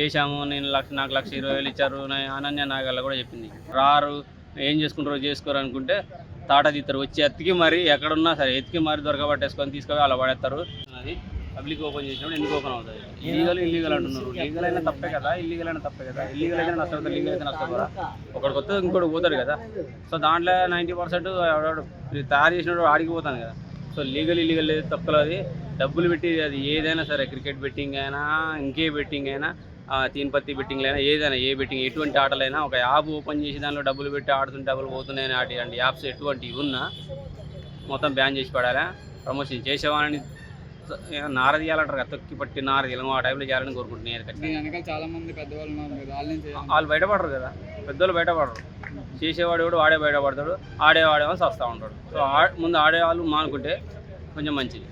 చేశాము నేను లక్ష నాకు లక్ష ఇరవై వేలు ఇచ్చారు అనన్య నాగల్ల కూడా చెప్పింది. రారు ఏం చేసుకుంటారో చేసుకోరు అనుకుంటే తాట తీస్తారు వచ్చి ఎత్తికి మరి ఎక్కడున్నా సరే ఎత్తికి మరి దొరకబట్టేసుకొని తీసుకొని అలా పడేస్తారు అది పబ్లిక్ ఓపెన్ చేసినప్పుడు ఎందుకు ఓపెన్ అవుతుంది ఇల్లీగల్ ఇల్లీగల్ అంటున్నారు. లీగల్ అయినా తప్పే కదా ఇల్లీగల్ అయినా తప్పే కదా. ఇల్లీగల్ అయితే నష్టపోతుంది లీగల్ అయితే నష్టపోరా? ఒకటి కొత్త ఇంకోటి పోతాడు కదా. సో దాంట్లో నైంటీ పర్సెంట్ తయారు చేసినప్పుడు ఆడికి పోతాను కదా. సో లీగల్ ఇల్లీగల్ లేదు తప్పులు అది. డబ్బులు పెట్టి అది ఏదైనా సరే క్రికెట్ బెట్టింగ్ అయినా ఇంకే బెట్టింగ్ అయినా ఆ, తీన్ పత్తి బెట్టింగ్ అయినా ఏదైనా ఏ బెట్టింగ్ ఎటువంటి ఆటలైనా ఒక యాప్ ఓపెన్ చేసి దానిలో డబ్బులు పెట్టి ఆడుతుంటే డబ్బులు పోతున్నాయని ఆటి యాప్స్ ఎటువంటివి ఉన్నా మొత్తం బ్యాన్ చేసి పడాలా? ప్రమోషన్ చేసేవాళ్ళని నార తీయాలంటారు కదా తొక్కి పట్టి నార తీయాలి ఆ టైంలో చేయాలని కోరుకుంటున్నాను చాలా మంది పెద్దవాళ్ళు వాళ్ళ వాళ్ళు బయటపడరు కదా పెద్దోళ్ళు బయటపడరు. చేసేవాడు కూడా వాడే బయటపడతాడు ఆడేవాడేమో వస్తూ ఉంటాడు. సో ముందు ఆడేవాళ్ళు మానుకుంటే కొంచెం మంచిది.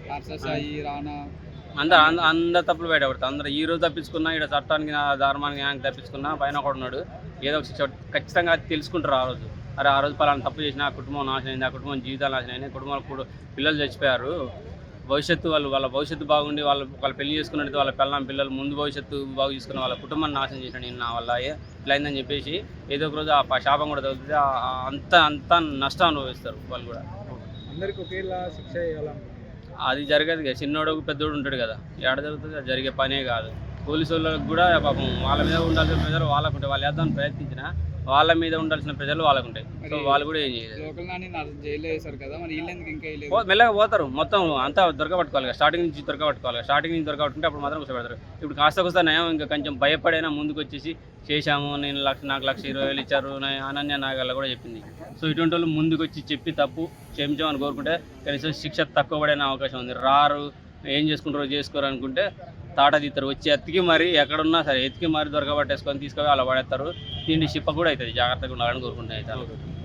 అందరు అంద- అందరు తప్పులు బయటపడతారు అందరు ఈ రోజు తప్పించుకున్నా ఇక్కడ చట్టానికి ధర్మానికి న్యాయానికి తప్పించుకున్నా పైన కూడా ఉన్నాడు. ఏదో ఒక శిక్ష ఖచ్చితంగా తెలుసుకుంటారు ఆ రోజు. అరే ఆ రోజు పలానా తప్పు చేసిన ఆ కుటుంబం నాశనం అయింది ఆ కుటుంబం జీవితాలు నాశనం అయినాయి కుటుంబాలు కూడా పిల్లలు చచ్చిపోయారు. భవిష్యత్తు వాళ్ళు వాళ్ళ భవిష్యత్తు బాగుండి వాళ్ళు వాళ్ళ పెళ్ళి చేసుకున్నట్టు వాళ్ళ పిల్లల పిల్లలు ముందు భవిష్యత్తు బాగు చేసుకున్న వాళ్ళ కుటుంబాన్ని నాశనం చేసిన నేను నా వల్ల ఇట్లయిందని అయిందని చెప్పేసి ఏదో ఒక రోజు ఆ శాపం కూడా తగ్గుతుంది అంత అంత నష్టం అనుభవిస్తారు వాళ్ళు కూడా. అందరికీ ఒకేలా శిక్ష చేయాలనుకుంటున్నారు అది జరగదు కదా. చిన్నోడు పెద్దోడు ఉంటాడు కదా. ఎక్కడ జరుగుతుంది? అది జరిగే పనే కాదు. పోలీసు వాళ్ళకి కూడా పాపం వాళ్ళ మీద ఉండాల్సిన ప్రజలు వాళ్ళకుంటే వాళ్ళు వేద్దామని ప్రయత్నించిన వాళ్ళ మీద ఉండాల్సిన ప్రజలు వాళ్ళకు ఉంటాయి సో వాళ్ళు కూడా ఏం చేయలేదు మెల్లగా పోతారు. మొత్తం అంతా దొరకబట్టుకోవాలి స్టార్టింగ్ నుంచి దొరకబట్టుకోవాలి స్టార్టింగ్ నుంచి దొరకబట్టుకుంటే అప్పుడు మాత్రం కూర్చోబెడతారు. ఇప్పుడు కాస్త కూస్త నయం ఇంకా కొంచెం భయపడైనా ముందుకు వచ్చేసి చేశాము నేను లక్ష నాకు లక్ష ఇరవై వేలు ఇచ్చారు అనన్య నాగల్ల కూడా చెప్పింది. సో ఇటువంటి వాళ్ళు ముందుకు వచ్చి చెప్పి తప్పు క్షమించామని కోరుకుంటే కనీసం శిక్ష తక్కువ పడే అవకాశం ఉంది. రారు ఏం చేసుకుంటారో చేసుకోరు అనుకుంటే తాట తీస్తారు వచ్చి ఎత్తికి మరి ఎక్కడున్నా సరే ఎత్తికి మరి దొరకబట్టేసుకొని తీసుకొని అలా పడేస్తారు. తిండి షిప్ప కూడా అవుతుంది. జాగ్రత్తగా ఉండాలని కోరుకుంటున్నాయి